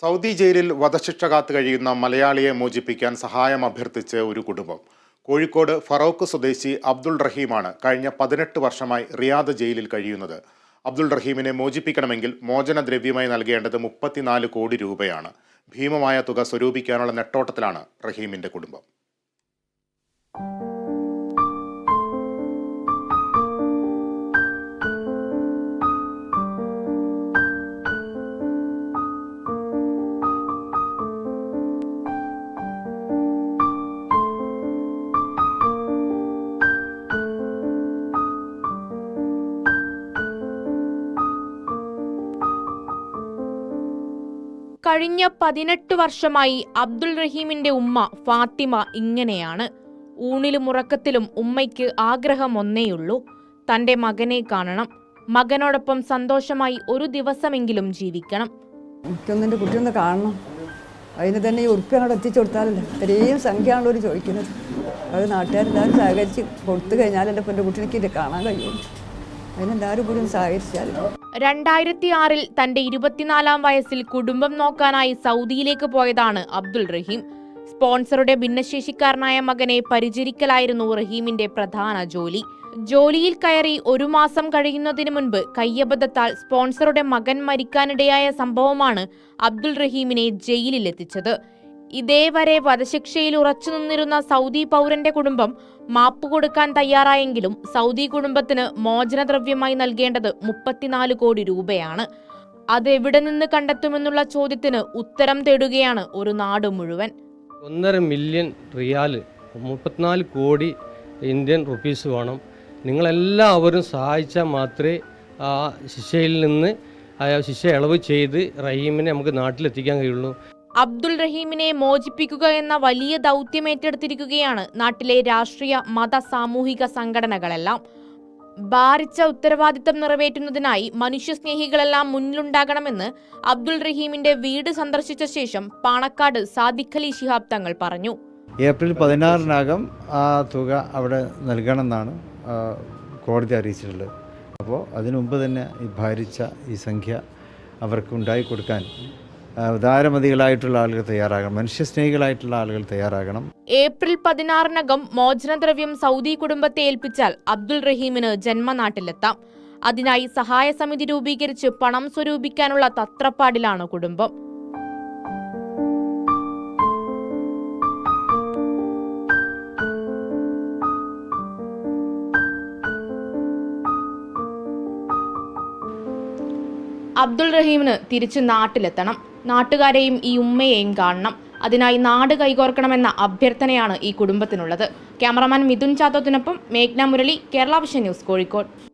Saudi ജയിലിൽ വധശിക്ഷ കാത്തു കഴിയുന്ന മലയാളിയെ മോചിപ്പിക്കാൻ സഹായം അഭ്യർത്ഥിച്ച് ഒരു കുടുംബം. കോഴിക്കോട് ഫറോക്ക് സ്വദേശി അബ്ദുൾ റഹീമാണ് കഴിഞ്ഞ പതിനെട്ട് വർഷമായി റിയാദ് ജയിലിൽ കഴിയുന്നത്. അബ്ദുൾ റഹീമിനെ മോചിപ്പിക്കണമെങ്കിൽ മോചനദ്രവ്യമായി നൽകേണ്ടത് മുപ്പത്തിനാല് കോടി രൂപയാണ്. ഭീമമായ തുക സ്വരൂപിക്കാനുള്ള നെട്ടോട്ടത്തിലാണ് റഹീമിന്റെ കുടുംബം. കഴിഞ്ഞ പതിനെട്ട് വർഷമായി അബ്ദുൾ റഹീമിന്റെ ഉമ്മ ഫാത്തിമ ഇങ്ങനെയാണ്. ഊണിലും ഉറക്കത്തിലും ഉമ്മയ്ക്ക് ആഗ്രഹം ഒന്നേയുള്ളൂ. തന്റെ മകനെ കാണണം. മകനോടൊപ്പം സന്തോഷമായി ഒരു ദിവസമെങ്കിലും ജീവിക്കണം. എനിക്കൊന്നും എന്റെ കുട്ടിയൊന്ന് കാണണം. അതിന് തന്നെ ഈ ഉറുപ്പ് അങ്ങോട്ട് എത്തിച്ചു കൊടുത്താലല്ലേ? ഇത്രയും സംഖ്യയാണല്ലോ ഒരു ചോദിക്കുന്നത്. അത് നാട്ടുകാരെല്ലാവരും സഹകരിച്ച് കൊടുത്തു കഴിഞ്ഞാൽ എന്റെ എന്റെ ഇത് കാണാൻ കഴിയുള്ളൂ. രണ്ടായിരത്തി ആറിൽ തന്റെ ഇരുപത്തിനാലാം വയസ്സിൽ കുടുംബം നോക്കാനായി സൗദിയിലേക്ക് പോയതാണ് അബ്ദുൾ റഹീം. സ്പോൺസറുടെ ഭിന്നശേഷിക്കാരനായ മകനെ പരിചരിക്കലായിരുന്നു റഹീമിന്റെ പ്രധാന ജോലി. ജോലിയിൽ കയറി ഒരു മാസം കഴിയുന്നതിന് മുൻപ് കയ്യബദ്ധത്താൽ സ്പോൺസറുടെ മകൻ മരിക്കാനിടയായ സംഭവമാണ് അബ്ദുൾ റഹീമിനെ ജയിലിലെത്തിച്ചത്. ഇതേവരെ വധശിക്ഷയിൽ ഉറച്ചു നിന്നിരുന്ന സൗദി പൗരന്റെ കുടുംബം മാപ്പ് കൊടുക്കാൻ തയ്യാറായെങ്കിലും സൗദി കുടുംബത്തിന് മോചനദ്രവ്യമായി നൽകേണ്ടത് മുപ്പത്തിനാല് കോടി രൂപയാണ്. അതെവിടെ നിന്ന് കണ്ടെത്തുമെന്നുള്ള ചോദ്യത്തിന് ഉത്തരം തേടുകയാണ് ഒരു നാട് മുഴുവൻ. ഒന്നര മില്യൺ റിയാൽ മുപ്പത്തിനാല് കോടി ഇന്ത്യൻ റുപ്പീസ് വേണം. നിങ്ങളെല്ലാവരും സഹായിച്ചാൽ മാത്രമേ ആ ശിക്ഷയിൽ നിന്ന് ആ ശിക്ഷ ഇളവ് ചെയ്ത് റഹീമിനെ നമുക്ക് നാട്ടിലെത്തിക്കാൻ കഴിയുള്ളൂ. അബ്ദുൾ റഹീമിനെ മോചിപ്പിക്കുക എന്ന വലിയ ദൗത്യം ഏറ്റെടുത്തിരിക്കുകയാണ് നാട്ടിലെ രാഷ്ട്രീയ മത സാമൂഹിക സംഘടനകളെല്ലാം. ഭാരിച്ച ഉത്തരവാദിത്തം നിറവേറ്റുന്നതിനായി മനുഷ്യസ്നേഹികളെല്ലാം മുന്നിലുണ്ടാകണമെന്ന് അബ്ദുൾ റഹീമിന്റെ വീട് സന്ദർശിച്ച ശേഷം പാണക്കാട് സാദിഖ് അലി ശിഹാബ് തങ്ങൾ പറഞ്ഞു. ഏപ്രിൽ പതിനാറിനകം ആ തുക അവിടെ നൽകണമെന്നാണ് കോടതി അറിയിച്ചിട്ടുള്ളത്. അപ്പോൾ അതിനു മുമ്പ് തന്നെ ഈ ഭാരിച്ച ഈ സംഖ്യ അവർക്ക് ഉണ്ടായി കൊടുക്കാൻ ഉദാരമതികളായിട്ടുള്ള ആളുകൾ തയ്യാറാകണം. മനുഷ്യസ്നേഹികളായിട്ടുള്ള ആളുകൾ തയ്യാറാകണം. ഏപ്രിൽ പതിനാറിനകം മോചനദ്രവ്യം സൗദി കുടുംബത്തെ ഏൽപ്പിച്ചാൽ അബ്ദുൾ റഹീമിന് ജന്മനാട്ടിലെത്താം. അതിനായി സഹായ സമിതി രൂപീകരിച്ച് പണം സ്വരൂപിക്കാനുള്ള തത്രപ്പാടിലാണ് കുടുംബം. അബ്ദുൾ റഹീമിന് തിരിച്ച് നാട്ടിലെത്തണം. നാട്ടുകാരെയും ഈ ഉമ്മയെയും കാണണം. അതിനായി നാട് കൈകോർക്കണമെന്ന അഭ്യർത്ഥനയാണ് ഈ കുടുംബത്തിനുള്ളത്. ക്യാമറമാൻ മിഥുൻ ചാത്തോത്തിനൊപ്പം മേഘ്ന മുരളി കേരള വിഷൻ ന്യൂസ് കോഴിക്കോട്.